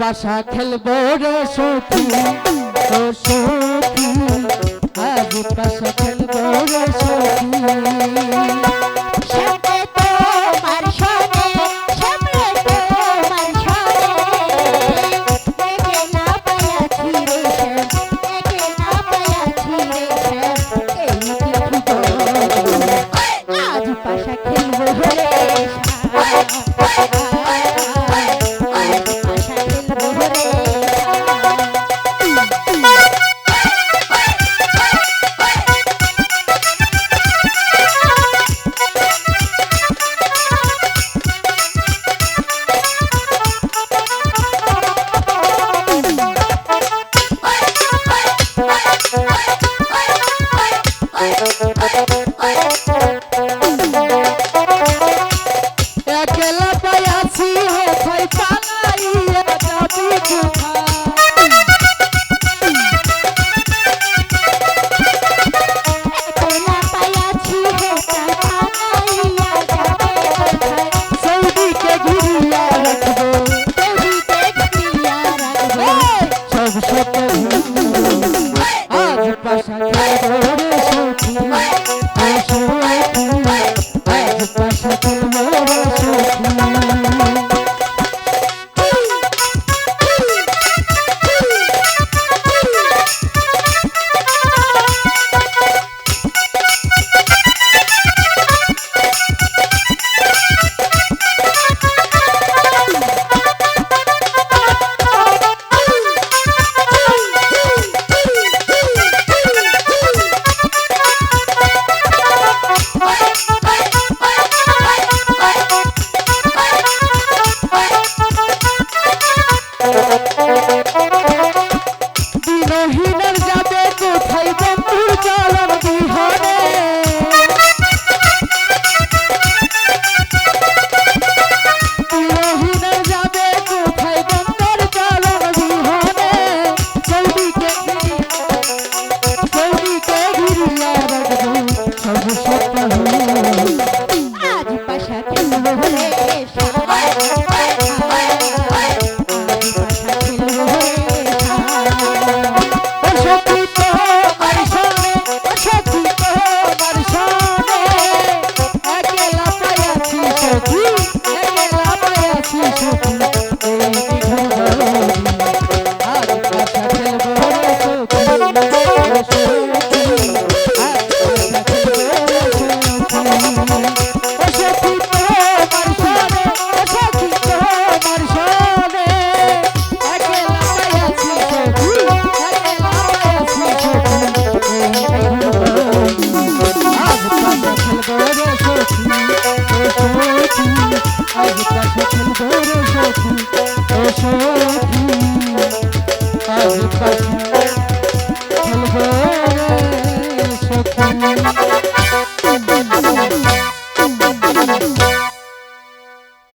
পাশা খেলব রে সখী ও সখী আজ পাশা খেলব রে সখী Thank you. সখী ও সখী আজ পাখি